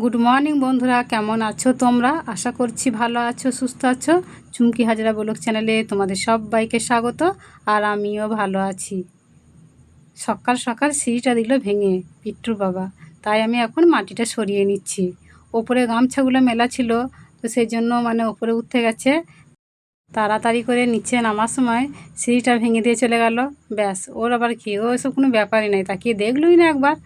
Good morning বন্ধুরা। কেমন আছো তোমরা? আশা করছি ভালো আছো, সুস্থ আছো। চুমকি হাজরা ব্লগ চ্যানেলে তোমাদের সবাইকে স্বাগত আর আমিও ভালো আছি। সকাল সকাল সিঁড়িটা দিল ভেঙে পিট্টুর বাবা। তাই আমি এখন মাটিটা সরিয়ে নিচ্ছি। ওপরে গামছাগুলো মেলা ছিল, তো সেই জন্য মানে ওপরে উঠতে গেছে। তাড়াতাড়ি করে নিচে নামার সময় সিঁড়িটা ভেঙে দিয়ে চলে গেল। ব্যাস, ওর আবার কি? ও এসব কোনো ব্যাপারই নাই। তাকিয়ে দেখলই না একবার,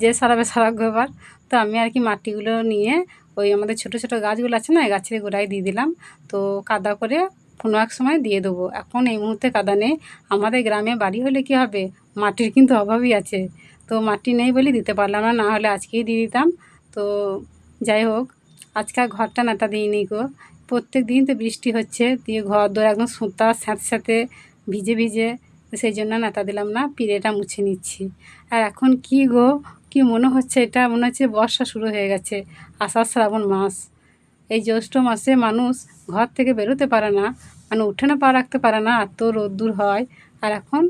যে সারাবে সারাক ব্যাপার। তো আমি আর কি মাটিগুলো নিয়ে ওই আমাদের ছোট ছোট গাছগুলো আছে না গাছের গোড়ায় দিয়ে দিলাম। তো কাদা করে কোনো এক সময় দিয়ে দেবো। এখন এই মুহূর্তে কাদা নেই। আমাদের গ্রামে বাড়ি হলে কি হবে? মাটির কিন্তু অভাবই আছে। তো মাটি নেই বলে দিতে পারলাম না না হলে আজকেই দিয়ে দিতাম। তো যাই হোক, আজকাল ঘরটা নাটা দিইনি গো। প্রত্যেক দিন তো বৃষ্টি হচ্ছে, দিয়ে ঘর দোর একদম সুতা স্যাঁত স্যাঁতে ভিজে। ভিজে সেই জন্য নাতা দিলাম না, পিড়েটা মুছে নিচ্ছি। আর এখন কি গো? কি মনে হচ্ছে এটা? মনে হচ্ছে বর্ষা শুরু হয়ে গেছে, আষাঢ় শ্রাবণ মাস। এই জ্যৈষ্ঠ মাসে মানুষ ঘর থেকে বেরোতে পারে না মানে উঠোনে পা রাখতে পারে না এত রোদ্দুর হয়। আর এখন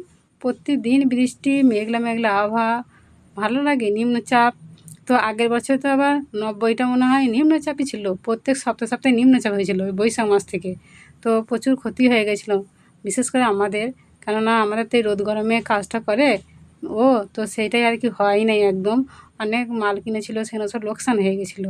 প্রতিদিন বৃষ্টি, মেঘলা মেঘলা আবহাওয়া, ভালো লাগে, নিম্নচাপ। তো আগের বছর তো আবার নব্বইটা মনে হয় নিম্নচাপই ছিল, প্রত্যেক সপ্তাহে সপ্তাহে নিম্নচাপ হয়েছিল ওই বৈশাখ মাস থেকে। তো প্রচুর ক্ষতি হয়ে গেছিল, বিশেষ করে আমাদের। কেননা আমাদের তো এই রোদ গরমে কাজটা করে ও, তো সেইটাই আর কি হয় নাই একদম। অনেক মাল কিনেছিল সেখানে সব লোকসান হয়ে গেছিল।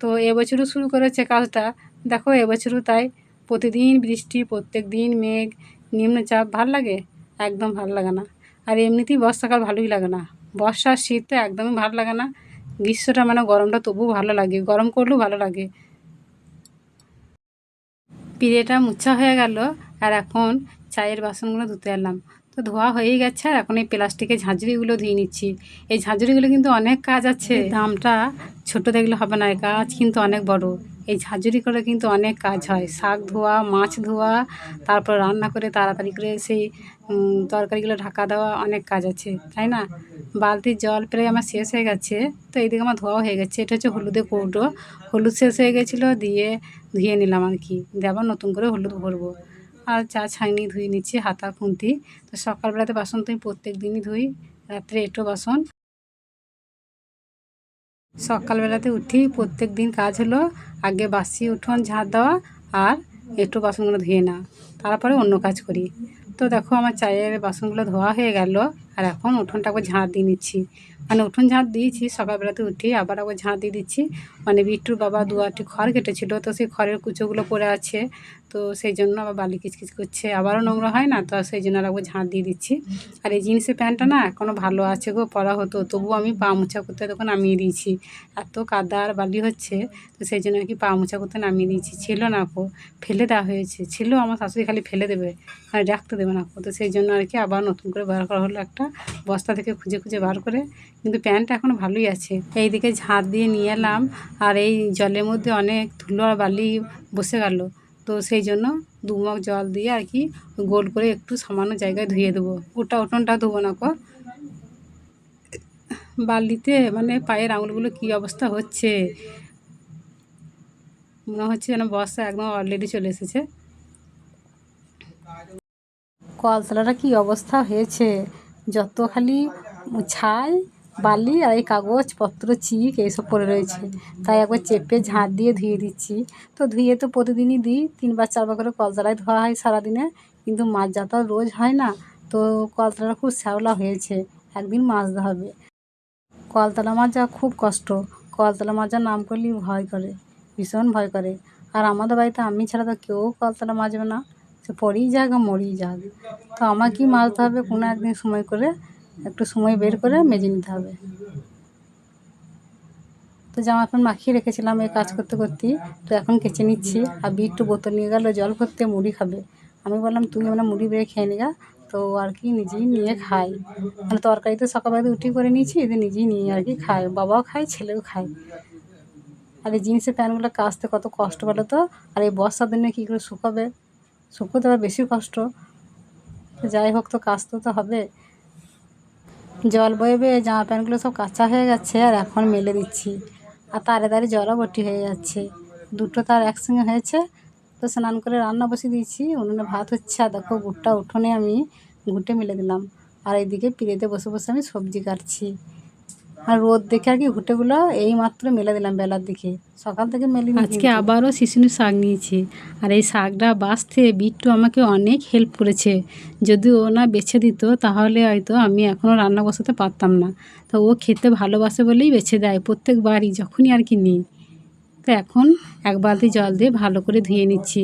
তো এবছরও শুরু করেছে কাজটা দেখো, এবছরও তাই। প্রতিদিন বৃষ্টি, প্রত্যেক দিন মেঘ, নিম্নচাপ, ভালো লাগে? একদম ভালো লাগে না। আর এমনিতেই বর্ষাকাল ভালোই লাগে না। বর্ষা আর শীত তো একদমই ভালো লাগে না। গ্রীষ্মটা মানে গরমটা তবুও ভালো লাগে। গরম করলেও ভালো লাগে। পিড়েটা মুছা হয়ে গেল। আর এখন চায়ের বাসনগুলো ধুতে এলাম। তো ধোয়া হয়েই গেছে আর এখন এই প্লাস্টিকের ঝাঁঝরিগুলো ধুয়ে নিচ্ছি। এই ঝাঁঝরিগুলো কিন্তু অনেক কাজ আছে। দামটা ছোট দেখলে হবে না কাজ কিন্তু অনেক বড়। এই ঝাঁঝরি করে কিন্তু অনেক কাজ হয়। শাক ধোয়া, মাছ ধোয়া, তারপর রান্না করে তাড়াতাড়ি করে সেই তরকারিগুলো ঢাকা দেওয়া অনেক কাজ আছে, তাই না? বালতির জল প্রায় আমার শেষ হয়ে গেছে। তো এইদিকে আমার ধোয়া হয়ে গেছে। এটা হচ্ছে হলুদের কৌটো। হলুদ শেষ হয়ে গেছিল, দিয়ে ধুয়ে নিলাম আর কি। দিয়ে আবার নতুন করে হলুদ ভরবো। আর চা ছাইনি ধুয়ে নিচ্ছি, হাতা খুন্তি। তো সকালবেলাতে বাসন তো আমি প্রত্যেক দিনই ধুই, রাত্রে একটু বাসন। সকালবেলাতে উঠি প্রত্যেক দিন কাজ হলো আগে বাসি উঠোন ঝাঁট দেওয়া আর একটু বাসনগুলো ধুয়ে না তারপরে অন্য কাজ করি। তো দেখো আমার চায়ের বাসনগুলো ধোয়া হয়ে গেল, আর এখন উঠোনটা ঝাঁট দিয়ে নিচ্ছি। মানে উঠোন ঝাঁট দিয়েছি, সকালবেলাতে উঠি আবার একবার ঝাঁট দিয়ে দিচ্ছি। মানে বিট্টুর বাবা দু আটটি খড় কেটেছিল, তো সেই খড়ের কুচোগুলো পড়ে আছে, তো সেই জন্য আবার বালি কিচকিচ করছে। আবারও নোংরা হয় না, তো সেই জন্য আর একবার ঝাঁট দিয়ে দিচ্ছি। আর এই জিন্সের প্যান্টটা না এখনও ভালো আছে গো, পরা হতো, তবুও আমি পা মোছা করতে তখন নামিয়ে দিয়েছি। এত কাদা আর বালি হচ্ছে, তো সেই জন্য আর কি পা মোছা করতে নামিয়ে দিয়েছি। ছিল না কো ফেলে দেওয়া হয়েছে, ছিল আমার শাশুড়ি খালি ফেলে দেবে মানে রাখতে দেবে না তো সেই জন্য আর কি আবার নতুন করে বার করা হলো একটা বস্তা থেকে খুঁজে খুঁজে বার করে কিন্তু প্যান্টটা এখন ভালোই আছে। এইদিকে ঝাঁট দিয়ে নিয়ে এলাম আর এই জলের মধ্যে অনেক ধুলো আর বালি বসে গেল। তো সেই জন্য দু মগ জল দিয়ে আর কি গোল করে একটু সামান্য জায়গায় ধুয়ে দেবো। ওটা উঠোনটা ধোবো না কো। বালিতে মানে পায়ের আঙুলগুলো কী অবস্থা হচ্ছে? মনে হচ্ছে যেন বর্ষা একদম অলরেডি চলে এসেছে। কলতলাটা কি অবস্থা হয়েছে? যত খালি ছাই বালি আর এই কাগজপত্র চিক এইসব পড়ে রয়েছে। তাই একবার চেপে ঝাঁট দিয়ে ধুয়ে দিচ্ছি। তো ধুয়ে তো প্রতিদিনই দিই, তিনবার চারবার করে কলতলায় ধোয়া হয় সারাদিনে। কিন্তু মাছ যাতা রোজ হয় না। তো কলতলাটা খুব শ্যাওলা হয়েছে। একদিন মাজতে হবে। কলতলা মাজা খুব কষ্ট। কলতলা মাজার নাম করলেই ভয় করে, ভীষণ ভয় করে। আর আমাদের বাড়িতে আমি ছাড়া তো কেউ কলতলা মাজবে না। সে পড়েই যাক মরেই যাক। তো আমাকেই মাজতে হবে কোনো একদিন সময় করে। একটু সময় বের করে মেজে নিতে হবে। তো জামা প্যান্ট মাখিয়ে রেখেছিলাম এই কাজ করতে করতেই। তো এখন কেচে নিচ্ছি। আর বিট্টু বোতল নিয়ে গেল, জল করতে মুড়ি খাবে। আমি বললাম, তুমি আমরা মুড়ি বেড়ে খেয়ে নিগা তো আর কি নিজেই নিয়ে খাই। মানে তরকারি তো সকালবেলাতে উঠি করে নিয়েছি, এদের নিজেই নিয়ে আর কি খায় বাবাও খায়, ছেলেও খায়। আর এই জিন্সের প্যান্টগুলো কাচতে কত কষ্ট বলো তো? আর এই বর্ষার দিনে কী করে শুকাবে? শুকোতে আবার বেশি কষ্ট। যাই হোক, তো কাচতে তো হবে। জল বয়ে বয়ে জামা প্যান্টগুলো সব কাঁচা হয়ে যাচ্ছে আর এখন মেলে দিচ্ছি। আর তারে তারে জলও বটি হয়ে যাচ্ছে। দুটো তার একসঙ্গে হয়েছে। তো স্নান করে রান্না বসে দিয়েছি। উনুনে ভাত হচ্ছে আর দেখো গুটটা উঠোনে আমি ঘুটে মেলে দিলাম। আর এইদিকে পিড়েতে বসে বসে আমি সবজি কাটছি। আর রোদ দেখে আর কি ঘুটেগুলো এই মাত্র মেলে দিলাম বেলার দিকে। সকাল থেকে মেলিনি আজকে আবারও শিশুনি শাক নিয়েছি। আর এই শাকটা বাছতে বিট্টু আমাকে অনেক হেল্প করেছে। যদি ও না বেছে দিত তাহলে হয়তো আমি এখনও রান্না বসাতে পারতাম না। তো ও খেতে ভালোবাসে বলেই বেছে দেয় প্রত্যেকবারই যখনই আর কি নিই। তো এখন এক বালতি জল দিয়ে ভালো করে ধুয়ে নিচ্ছি।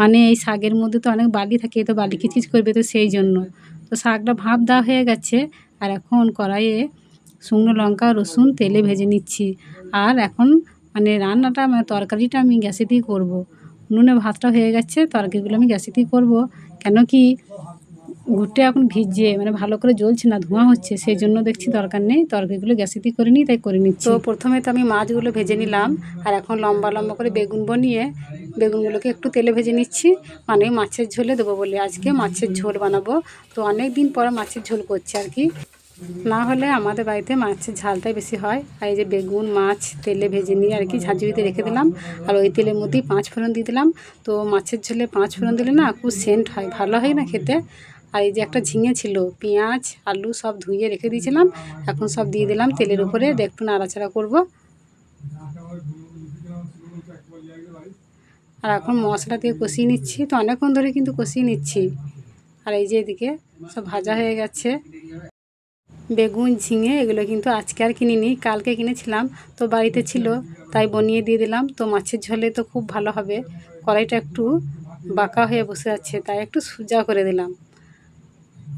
মানে এই শাকের মধ্যে তো অনেক বালি থাকে তো বালি কিচকিচ করবে তো সেই জন্য। তো শাকটা ভাপ দেওয়া হয়ে গেছে। আর এখন কড়াইয়ে শুকনো লঙ্কা, রসুন, তেলে ভেজে নিচ্ছি। আর এখন মানে রান্নাটা মানে তরকারিটা আমি গ্যাসেতেই করব। উনুনে ভাতটা হয়ে গেছে, তরকারিগুলো আমি গ্যাসেতেই করব। কেন কি ঘুরতে এখন ভিজছে মানে ভালো করে জ্বলছে না, ধোঁয়া হচ্ছে, সেই জন্য দেখছি দরকার নেই। তরকারিগুলো গ্যাসেতেই করে নিই, তাই করে নিচ্ছি। তো প্রথমে তো আমি মাছগুলো ভেজে নিলাম, আর এখন লম্বা লম্বা করে বেগুন বনিয়ে, বেগুনগুলোকে একটু তেলে ভেজে নিচ্ছি। মানে মাছের ঝোলে দেবো বলে, আজকে মাছের ঝোল বানাবো। তো অনেক দিন পরে মাছের ঝোল করছি আর কি। না হলে আমাদের বাড়িতে মাছের ঝালটাই বেশি হয়। আর এই যে বেগুন, মাছ, তেলে ভেজে নিয়ে আর কি ঝাঁঝুড়িতে রেখে দিলাম। আর ওই তেলের মধ্যেই পাঁচ ফোড়ন দিয়ে দিলাম। তো মাছের ঝোলে পাঁচ ফোড়ন দিলে না খুব সেন্ট হয়, ভালো হয় না খেতে। আর এই যে একটা ঝিঙে ছিল, পেঁয়াজ, আলু সব ধুয়ে রেখে দিয়েছিলাম। এখন সব দিয়ে দিলাম তেলের উপরে। একটু নাড়াচাড়া করব। আর এখন মশলা দিয়ে কষিয়ে নিচ্ছি। তো অনেকক্ষণ ধরে কিন্তু কষিয়ে নিচ্ছি। আর এই যে এদিকে সব ভাজা হয়ে গেছে। বেগুন, ঝিঙে এগুলো কিন্তু আজকে আর কিনিনি, কালকে কিনেছিলাম। তো বাড়িতে ছিল, তাই বনিয়ে দিয়ে দিলাম। তো মাছের ঝোলে তো খুব ভালো হবে। কড়াইটা একটু বাঁকা হয়ে বসে আছে, তাই একটু সোজা করে দিলাম।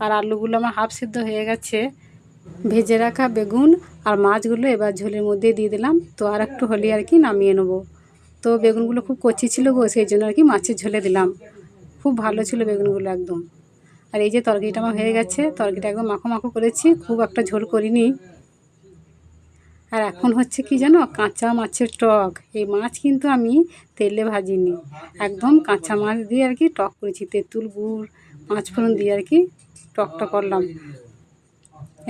আর আলুগুলো আমার হাফ সিদ্ধ হয়ে গেছে। ভেজে রাখা বেগুন আর মাছগুলো এবার ঝোলের মধ্যে দিয়ে দিলাম। তো আর একটু হলে আর কি নামিয়ে নেব। তো বেগুনগুলো খুব কচি ছিল গো, সেই জন্য আর কি মাছের ঝোলে দিলাম। খুব ভালো ছিল বেগুনগুলো একদম। আর এই যে তরকারিটা আমার হয়ে গেছে, তরকারিটা একদম মাখো মাখো করেছি, খুব একটা ঝোল করিনি। আর এখন হচ্ছে কি জানো, কাঁচা মাছের টক। এই মাছ কিন্তু আমি তেলে ভাজিনি, একদম কাঁচা মাছ দিয়ে আর কি টক করেছি, তেঁতুল গুড়, পাঁচ ফোড়ন দিয়ে আর কি টকটা করলাম।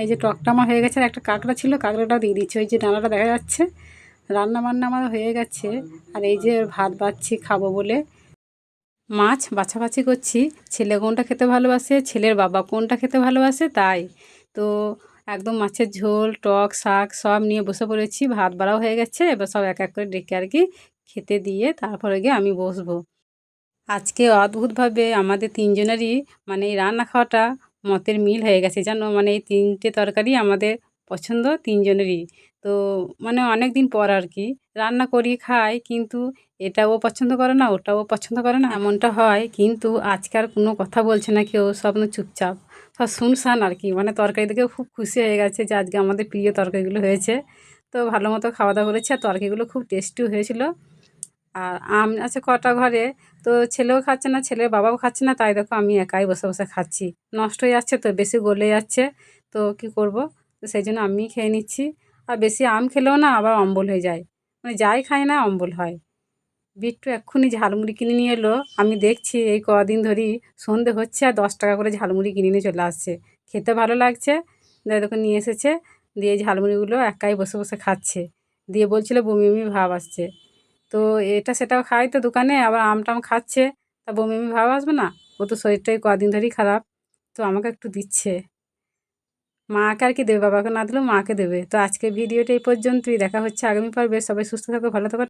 এই যে টকটা আমার হয়ে গেছে, আর একটা কাঁকড়া ছিল, কাঁকড়াটাও দিয়ে দিচ্ছি, ওই যে ডানাটা দেখা যাচ্ছে। রান্না বান্না আমার হয়ে গেছে, আর এই যে ভাত বাচ্ছি খাব বলে মাছ বাছাবাছি করছি। ছেলে কোনটা খেতে ভালোবাসে? ছেলের বাবা কোনটা খেতে ভালোবাসে? তাই। তো একদম মাছের ঝোল, টক, শাক সব নিয়ে বসে পড়েছি। ভাত বাড়াও হয়ে গেছে। এবার সব এক এক করে ডেকে আর কি খেতে দিয়ে তারপরে গিয়ে আমি বসবো। আজকে অদ্ভুতভাবে আমাদের তিনজনেরই মানে এই রান্না খাওয়াটা মতের মিল হয়ে গেছে। জানো? মানে এই তিনটে তরকারি আমাদের পছন্দ তিনজনেরই। তো মানে অনেক দিন পর আর কি রান্না করি খাই কিন্তু এটাও পছন্দ করে না, ওটাও পছন্দ করে না, এমনটা হয়। কিন্তু আজকে আর কোনো কথা বলছে না কেউ, সব চুপচাপ। সব শুনশান আর কি মানে তরকারি দেখে খুব খুশি হয়ে গেছে যে, আজকে আমাদের প্রিয় তরকারিগুলো হয়েছে। তো ভালো মতো খাওয়া দাওয়া করেছি। আর তরকারিগুলো খুব টেস্টিও হয়েছিল। আর আম আছে কটা ঘরে? তো ছেলেও খাচ্ছে না, ছেলের বাবাও খাচ্ছে না। তাই দেখো, আমি একাই বসে বসে খাচ্ছি। নষ্ট হয়ে যাচ্ছে তো, বেশি গলে যাচ্ছে। তো কি করব? তো সেই জন্য আমি খেয়ে নিচ্ছি। আর বেশি আম খেলেও না আবার অম্বল হয়ে যায়। মানে যাই খাই না অম্বল হয়। বিট্টু এক্ষুনি ঝালমুড়ি কিনে নিয়ে এলো। আমি দেখছি এই কদিন ধরেই সন্ধে হচ্ছে আর দশ টাকা করে ঝালমুড়ি কিনে নিয়ে চলে আসছে। খেতে ভালো লাগছে। দেখো নিয়ে এসেছে। দিয়ে ঝালমুড়িগুলো একাই বসে বসে খাচ্ছে। দিয়ে বলছিল বমি বমি ভাব আসছে। তো এটা সেটাও খাই তো দোকানে, আবার আম টাম খাচ্ছে। তা বমি বমি ভাব আসবে না? ও তো শরীরটাই কদিন ধরেই খারাপ। তো আমাকে একটু দিচ্ছে। মাকে আর কি দেবে? বাবাকে না দিলেও মাকে দেবে। তো আজকে ভিডিওটা এই পর্যন্তই। দেখা হচ্ছে আগামী পর্বে। সবাই সুস্থ থাকো, ভালো থাকো।